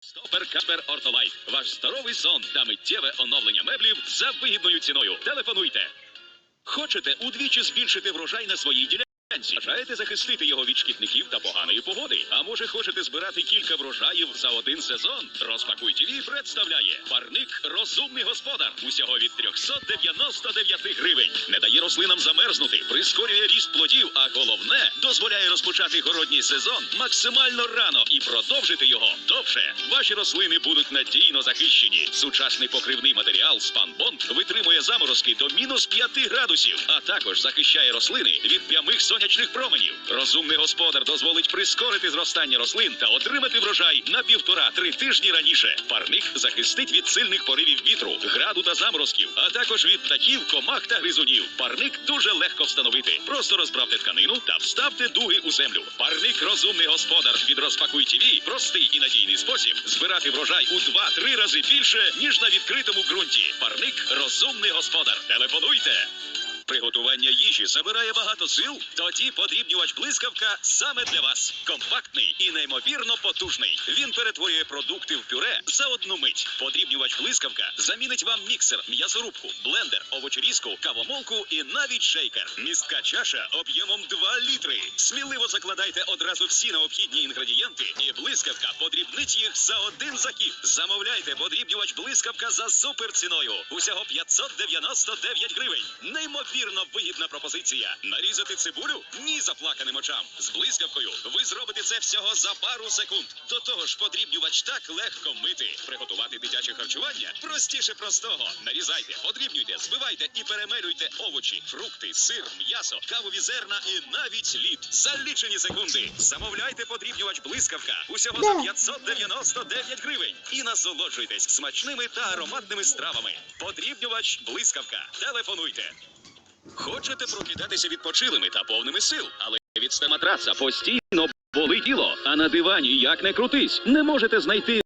Стопер Капер Ортолайф. Ваш здоровий сон та миттєве оновлення меблів за вигідною ціною. Телефонуйте. Хочете удвічі збільшити врожай на своїй ділянці? Бажаєте захистити його від шкідників та поганої погоди? А може хочете збирати кілька врожаїв за один сезон? Розпакуй ТВ представляє парник Розумний господар. Усього від 399 гривень. Не дає рослинам замерзнути, прискорює ріст плодів, а головне дозволяє розпочати городній сезон максимально рано і продовжити його довше. Ваші рослини будуть надійно захищені. Сучасний покривний матеріал Спанбонд витримує заморозки до мінус 5 градусів, а також захищає рослини від прямих сонячних променів. Розумний господар дозволить прискорити зростання рослин та отримати врожай на півтора-три тижні раніше. Парник захистить від сильних поривів вітру, граду та заморозків, а також від птахів, комах та гризунів. Парник дуже легко встановити. Просто розправте тканину та вставте дуги у землю. Парник розумний господар від розпакуй ТВ простий і надійний спосіб збирати врожай у 2-3 рази більше ніж на відкритому ґрунті. Парник розумний господар. Телефонуйте. Приготування їжі забирає багато сил? Тоді подрібнювач блискавка саме для вас. Компактний і неймовірно потужний. Він перетворює продукти в пюре за одну мить. Подрібнювач блискавка замінить вам міксер, м'ясорубку, блендер, овочерізку, кавомолку і навіть шейкер. Містка чаша об'ємом 2 літри. Сміливо закладайте одразу всі необхідні інгредієнти, і блискавка подрібнить їх за один захід. Замовляйте подрібнювач блискавка за суперціною. Усього 599 гривень. Неймовірно вигідна пропозиція. Нарізати цибулю? Ні заплаканим очам. З блискавкою ви зробите це всього за пару секунд. До того ж, подрібнювач так легко мити. Приготувати дитяче харчування простіше простого. Нарізайте, подрібнюйте, збивайте і перемелюйте овочі, фрукти, сир, м'ясо, кавові зерна і навіть лід. За лічені секунди. Замовляйте подрібнювач блискавка. Усього за 599 гривень. І насолоджуйтесь смачними та ароматними стравами. Подрібнювач блискавка. Телефонуйте. Хочете прокидатися відпочилими та повними сил, але від стематраца постійно болить тіло, а на дивані як не крутись, не можете знайти